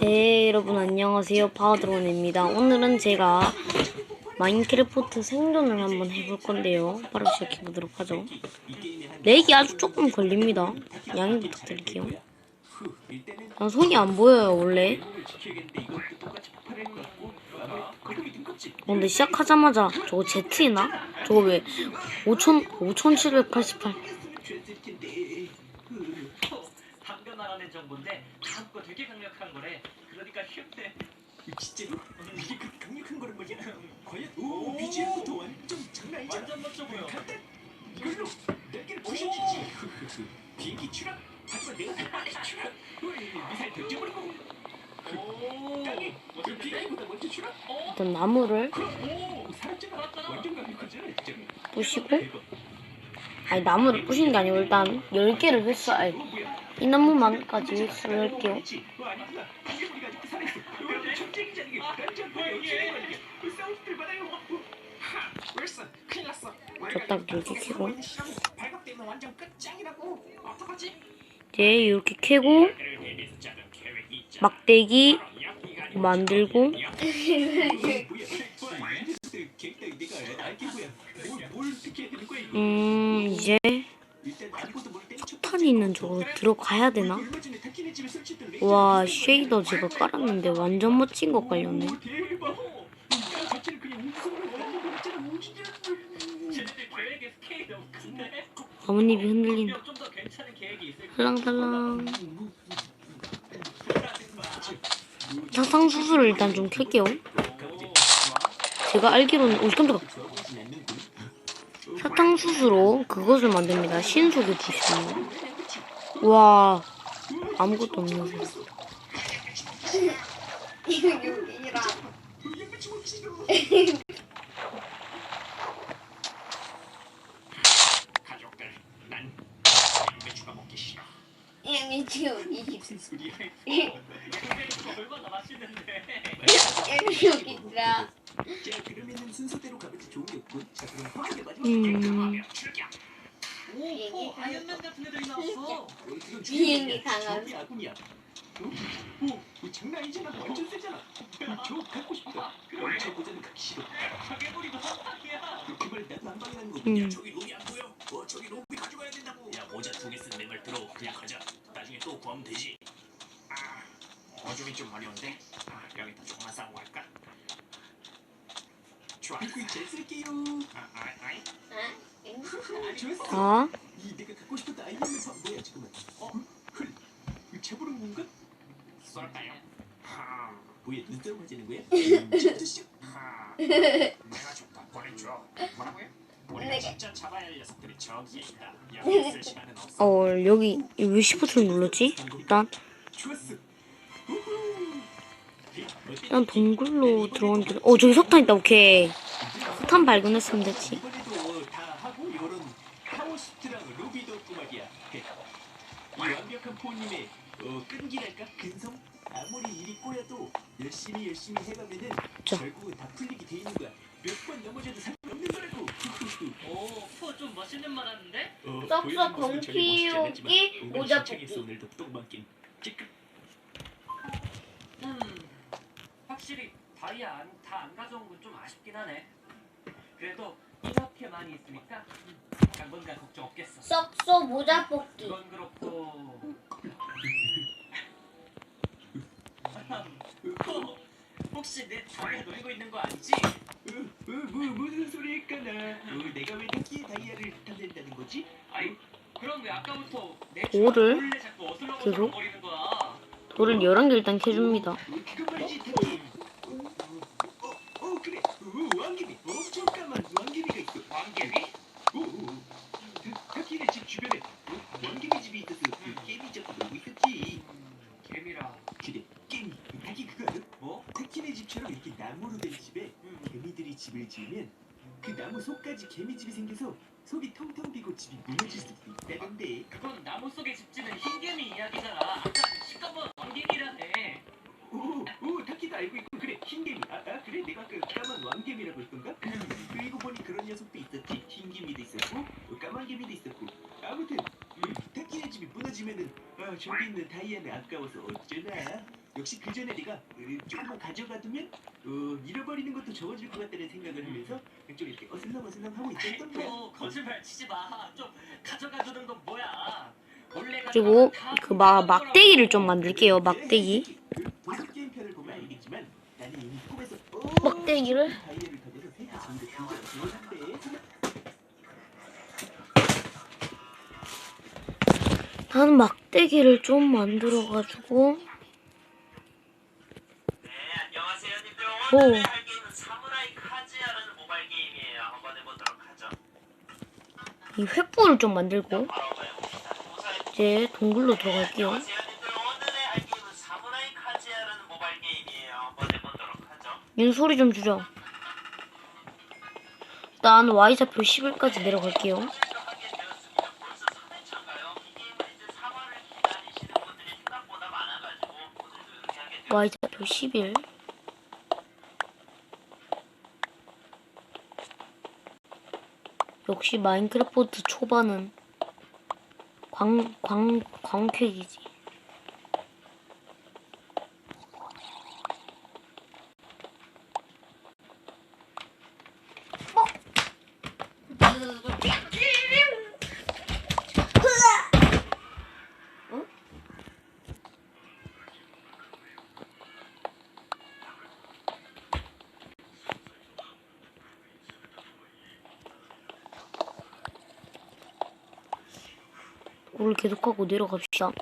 네 여러분 안녕하세요. 파워드론입니다. 오늘은 제가 마인크래프트 생존을 한번 해볼 건데요. 바로 시작해 보도록 하죠. 렉이 아주 조금 걸립니다. 양해 부탁드릴게요. 후, 일단은 아, 손이 안 보여요 원래? 어, 근데 시작하자마자 저거 Z나? 저거 왜 5천 5788 좋았을 텐데 후, 방금 알아낸 정보인데 거 되게 강력한 거래. 그러니까 쉽네. 진짜로? 이게 그렇게 강력한 거란 말이야? 과연? 오 BGM부터 완전 장난 아니잖아. 완전 멋져 보여. 간단 이걸로 날개를 후후후. 비행기 추락 하지만 내가 더 빨리 추락 미사일 던져버리고. 오. 땅에 그 비행기보다 먼저 추락 일단 나무를? 오 부시고? 아니 나무를 부시는 게 아니고 일단 10개를 횟수할 어 뭐야 이 나무만까지 났어. 저딱 이렇게. 어떡하지? 이제 이렇게 캐고 막대기 만들고. 음 이제 있는 쪽으로 들어가야 되나? 와. 쉐이더 제가 깔았는데 완전 멋진 너무 큰데. 나뭇잎이 흔들린다. 살랑살랑 사상수수를 일단 좀 켤게요 제가 알기로는 오 깜짝아 사탕수수로 그것을 만듭니다 신속의 부시 는와 아무것도 없는 무슨 소리야? 이거 얼마나 맛있는데. 양배추 여기라 자, 그러면은 순서대로 가면 좋은 게 없군. 자, 그럼 확인해 봐. 음. 어, 아이언맨 같은 애들이 나왔어. 어, 그건 비행기 중요한 게 아니야. 강한. 저기 아군이야. 어? 오, 오, 장난 아니잖아. 완전 세잖아. 어, 저 갖고 싶다. 저 보자는 가기 싫어. 가게머리도 한방이야. 그말 나도 한 방에 하는 거. 음. 야, 저기 로비 안 보여? 어, 저기 로비 가져가야 된다고. 야, 모자 두 개 쓴 내 말 들어. 그냥 가자. 나중에 또 구하면 되지. 아, 어종이 좀 어려운데. 아, 여기다 조금만 싸고 갈까? 좋아. 잘 쓸게요. 아, 아, 아이. 아, 어. 어? 여기 왜 시프트를 눌렀지? 일단. 좋았어. 일단 동굴로 들어오는데 어 저기 석탄 있다 오케이. 석탄 발견했으면 됐지 이번에도 다 하고 이거는 파워시트랑 루비도 없고 말이야. 이 완벽한 포님의 어, 끈기랄까 근성 아무리 일이 꼬여도 열심히 열심히 해가면은 자. 결국은 다 풀리게 돼 있는 거야. 몇 번 넘어져도 상관없는 거라고. 오, 포좀 멋있는 말 하는데? 어, 썩썩 보이는 모습은 전혀 멋있지 않았지만 건피우기 은근히 모자 신청했어, 뽑기. 오늘도 똥망긴. 찌끄. 음, 확실히 다이아 안, 다안 가져온 건 좀 아쉽긴 하네. 그래도 많이 있으니까 음, 당분간 걱정 없겠어. 썩소 모자 뽑기 그건 그렇고. 어, 혹시 내 다이아 노리고 있는 거 아니지? 어, 어, 뭐 무슨 소리일까 나? 어, 내가 왜 느끼 다이아를 탐낸다는 거지? 아이, 그럼 왜 아까부터 내 뭐를? 몰래 자꾸 계속? 어슬렁어슬렁 거리는 거야? 돌을 11개 일단 캐줍니다 어, 말이지 타키. 어, 어, 어, 그래. 어, 왕개비. 엄청 까만 왕개비가 있어. 왕개비? 오, 오, 오. 타- 타키네 집 주변에 어, 왕개비 집이 있어서 그 개미 잡고 놀고 있었지. 음, 개미라. 그래, 개미. 타키 그거 알아? 뭐? 타키네 집처럼 이렇게 나무로 된 집에 음, 개미들이 집을 지으면 그 나무 속까지 개미 집이 생겨서 속이 텅텅 비고 집이 무너질 수도 있다던데. 그건 나무 속에 집지는 흰개미 이야기잖아. 아까 시꺼먼 왕개미라네. 오, 오, 타키도 알고 있고 그래 흰개미. 아, 아 그래 내가 그 까만 왕개미라고 했던가? 그리고 보니 그런 녀석도 있었지. 흰개미도 있었고 어, 까만 개미도 있었고. 아무튼 음, 타키네 집이 무너지고 없으면은 어, 저기 있는 다이아는 아까워서 어쩌나. 역시 그 전에 네가 어, 조금만 가져가두면 어, 잃어버리는 것도 적어질 것 같다는 생각을 하면서 좀 이렇게 어슬렁 어슬렁 하고 있었던 거야. 또 거짓말 치지 마. 좀 가져가 주는 건 뭐야? 원래 그리고 그 마, 막대기를. 좀 만들게요. 막대기. 막대기를. 나는 막대기를 좀 만들어가지고 네. 오. 이 횃불을 좀 만들고 이제 동굴로 들어갈게요. 윤 소리 좀 줄여. 일단 Y좌표 10일까지 내려갈게요. 하게 되었습니다. 벌써 3회차인가요? 이 게임은 이제 사과를 기다리시는 분들이 생각보다 많아가지고 오늘도 이렇게 하게 되었습니다. Y좌표 10 역시 마인크래프트 초반은 광, 광, 광택이지. 오늘 계속하고 내려갑시다.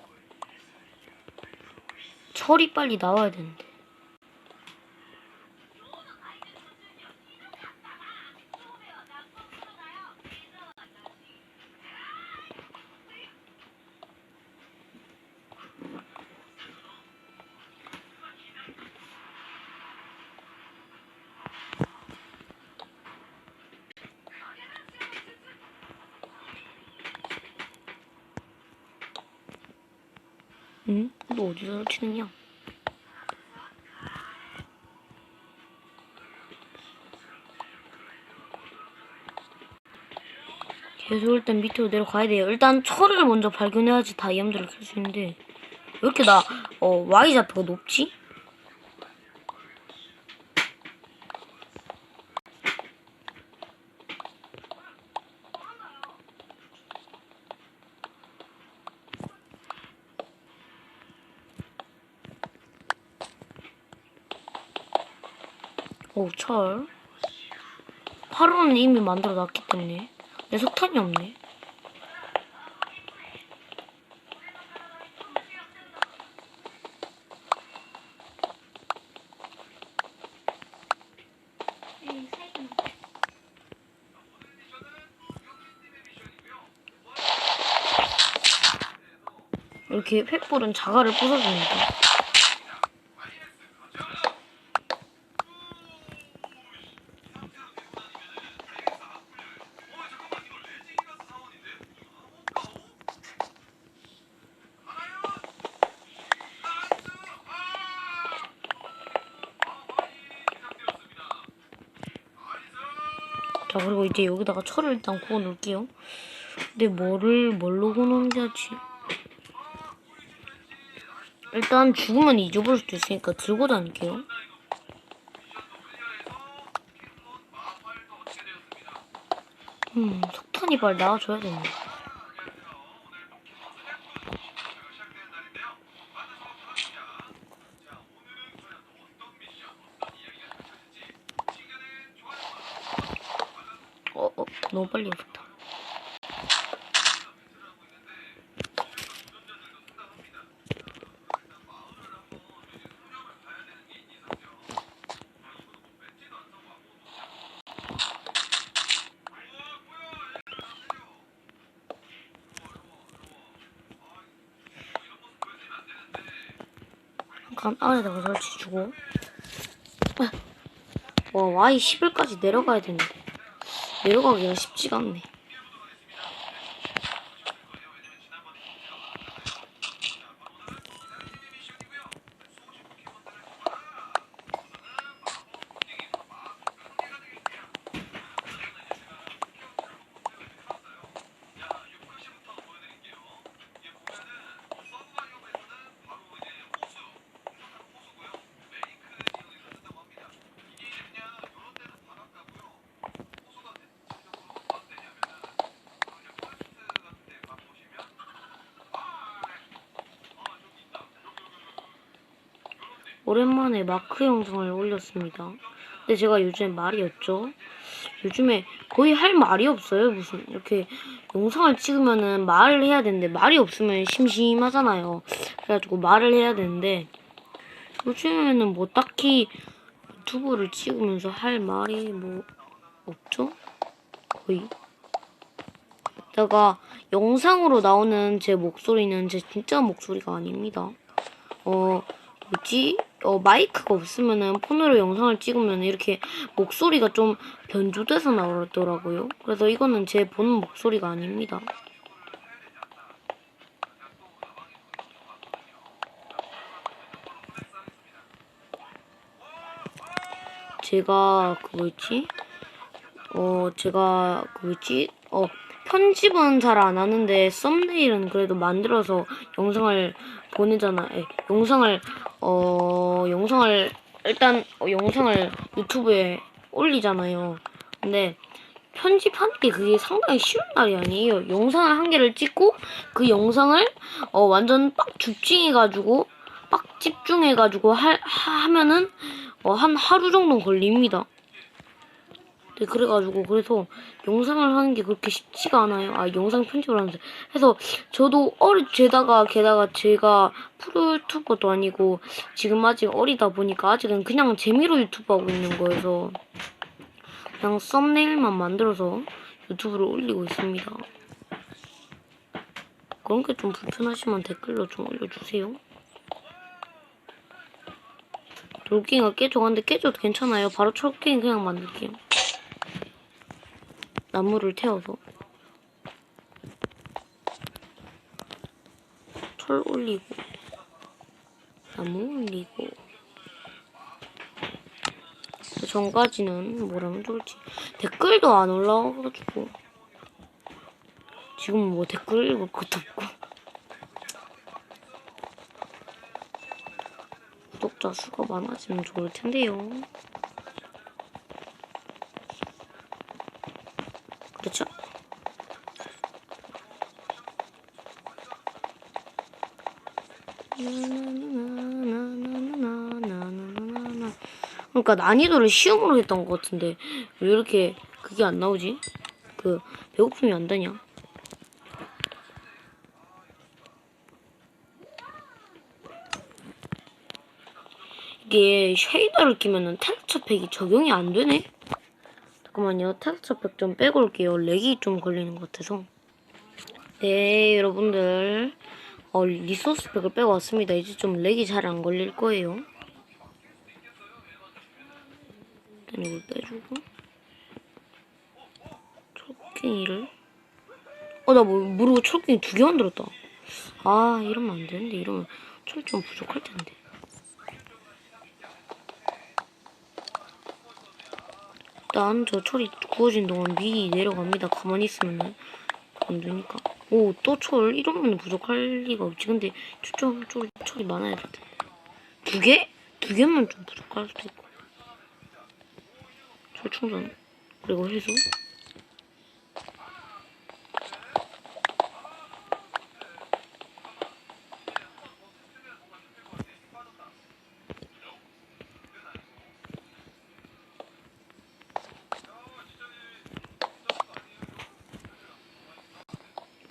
철이 빨리 나와야 되는데. 응? 너 어디서 치느냐? 계속 일단 밑으로 내려가야 돼요. 일단 철을 먼저 발견해야지 다이아몬드를 캘 수 있는데 왜 이렇게 나 어, Y좌표가 높지? 오, 철. 화로는 이미 만들어 놨기 때문에. 내 석탄이 없네. 이렇게 횃불은 자갈을 부숴줍니다. 자 그리고 이제 여기다가 철을 일단 구워 놓을게요. 근데 뭐를 뭘로 구워 놓는지 하지? 일단 죽으면 잊어버릴 수도 있으니까 들고 다닐게요. 음 석탄이 빨리 나와줘야 되네. 너무 빨리 오셨다. 잠깐 아래다가 설치 주고. 아, 와, Y 10일까지 내려가야 되는데. 내려가기가 쉽지가 않네. 오랜만에 마크 영상을 올렸습니다. 근데 제가 요즘에 말이 없죠. 요즘에 거의 할 말이 없어요. 무슨 이렇게 영상을 찍으면은 말을 해야 되는데 말이 없으면 심심하잖아요. 그래가지고 말을 해야 되는데 요즘에는 뭐 딱히 유튜브를 찍으면서 할 말이 뭐 없죠? 거의. 제가 영상으로 나오는 제 목소리는 제 진짜 목소리가 아닙니다. 어, 뭐지? 어, 마이크가 없으면은 폰으로 영상을 찍으면 이렇게 목소리가 좀 변조돼서 나오더라고요. 그래서 이거는 제본 목소리가 아닙니다. 제가 그 뭐였지? 어 제가 그 뭐였지? 어 편집은 잘 안 하는데 썸네일은 그래도 만들어서 영상을 보내잖아. 에, 영상을 어 영상을 일단 어, 영상을 유튜브에 올리잖아요. 근데 편집하는 게 그게 상당히 쉬운 날이 아니에요. 영상을 한 개를 찍고 그 영상을 어 완전 빡 집중해가지고 빡 집중해가지고 할 하- 하 면은 어, 한 하루 정도 걸립니다. 네, 그래가지고 그래서 영상을 하는 게 그렇게 쉽지가 않아요. 아 영상 편집을 하면서 해서 저도 어리 게다가 게다가 제가 프로 유튜버도 아니고 지금 아직 어리다 보니까 아직은 그냥 재미로 유튜브 하고 있는 거여서 그냥 썸네일만 만들어서 유튜브를 올리고 있습니다. 그런 게 좀 불편하시면 댓글로 좀 올려주세요. 돌갱이가 깨져가는데 깨져도 괜찮아요. 바로 철갱이 그냥 만들게요. 나무를 태워서. 철 올리고 나무 올리고. 그 전까지는 뭘 하면 좋을지. 댓글도 안 올라와가지고. 지금 뭐 댓글 읽을 것도 없고. 구독자 수가 많아지면 좋을 텐데요. 그러니까 난이도를 쉬움으로 했던 것 같은데 왜 이렇게 그게 안 나오지? 그 배고픔이 안 되냐? 이게 쉐이더를 끼면은 텍스처 팩이 적용이 안 되네? 잠깐만요. 텍스처 팩 좀 빼고 올게요. 렉이 좀 걸리는 것 같아서. 네, 여러분들. 어, 리소스 팩을 빼고 왔습니다. 이제 좀 렉이 잘 안 걸릴 거예요. 일단 이걸 빼주고. 철갱이를. 어, 나 뭐, 모르고 철갱이 두 개 만들었다. 아, 이러면 안 되는데. 이러면 철 좀 부족할 텐데. 일단 저 철이 구워진 동안 미리 내려갑니다. 가만히 있으면 안 되니까. 오, 또 철? 이러면 부족할 리가 없지. 근데 저쪽, 쪽 철이 많아야 될 텐데. 두 개? 두 개면 좀 부족할 수도 있고. 철 충전. 그리고 해서.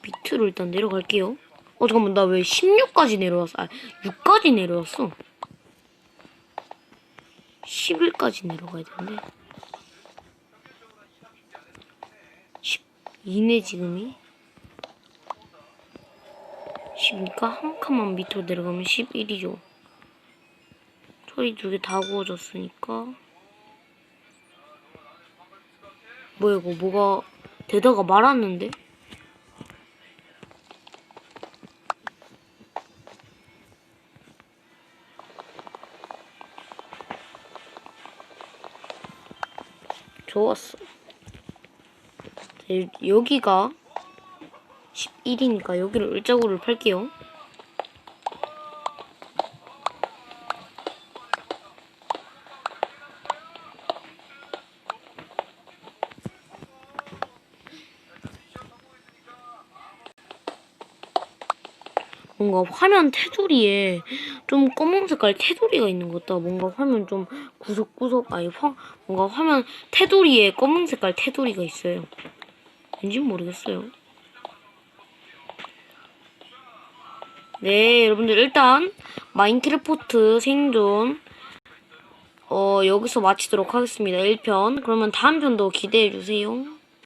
밑으로 일단 내려갈게요. 어, 잠깐만, 나 왜 16까지 내려왔어? 아, 6까지 내려왔어. 11까지 내려가야 되는데. 12네, 지금이. 10이니까 한 칸만 밑으로 내려가면 11이죠. 철이 두 개 다 구워졌으니까. 뭐야, 이거 뭐가 되다가 말았는데? 좋았어. 네, 여기가 11이니까 여기를 을자고를 팔게요. 뭔가 화면 테두리에 좀 검은 색깔 테두리가 있는 것 같다. 뭔가 화면 좀 구석구석 아니 화, 뭔가 화면 테두리에 검은 색깔 테두리가 있어요. 왠지 모르겠어요. 네, 여러분들 일단 마인크래프트 생존 어 여기서 마치도록 하겠습니다. 1편. 그러면 다음 편도 기대해 주세요.